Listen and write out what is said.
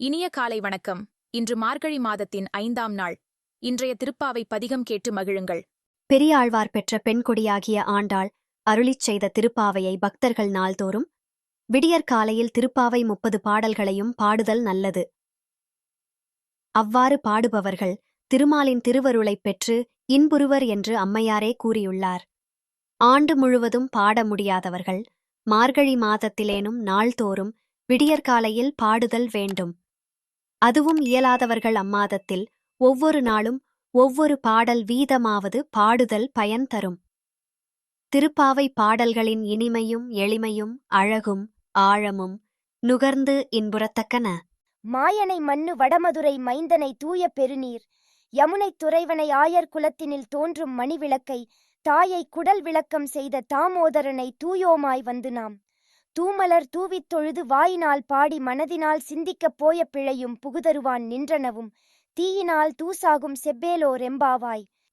இனிய காலை வணக்கம். இன்று மார்கழி மாதத்தின் ஐந்தாம் நாள். இன்றைய திருப்பாவை பதிகம் கேட்டு மகிழுங்கள். பெரியாழ்வார் பெற்ற பெண்கொடியாகிய ஆண்டாள் அருளிச் செய்த திருப்பாவையை பக்தர்கள் நாள்தோறும் விடியற்காலையில் திருப்பாவை முப்பது பாடல்களையும் பாடுதல் நல்லது. அவ்வாறு பாடுபவர்கள் திருமாலின் திருவருளைப் பெற்று இன்புறுவர் என்று அம்மையாரே கூறியுள்ளார். ஆண்டு முழுவதும் பாட முடியாதவர்கள் மார்கழி மாதத்திலேனும் நாள்தோறும் விடியற்காலையில் பாடுதல் வேண்டும். அதுவும் இயலாதவர்கள் அம்மாதத்தில் ஒவ்வொரு நாளும் ஒவ்வொரு பாடல் வீதமாவது பாடுதல் பயன் தரும். திருப்பாவை பாடல்களின் இனிமையும் எளிமையும் அழகும் ஆழமும் நுகர்ந்து இன்புறத்தக்கன. மாயனை மண்ணு வடமதுரை மைந்தனை தூய பெருநீர் யமுனைத் துறைவனை ஆயர் குலத்தினில் தோன்றும் மணிவிளக்கை தாயை குடல் விளக்கம் செய்த தாமோதரனை தூயோமாய் வந்து நாம். தூமலர் தூவித் தொழுது வாயினால் பாடி மனதினால் சிந்திக்கப் போய பிழையும் புகுதருவான் நின்றனவும். தீயினால் தூசாகும் செப்பேலோ ரெம்பாவாய்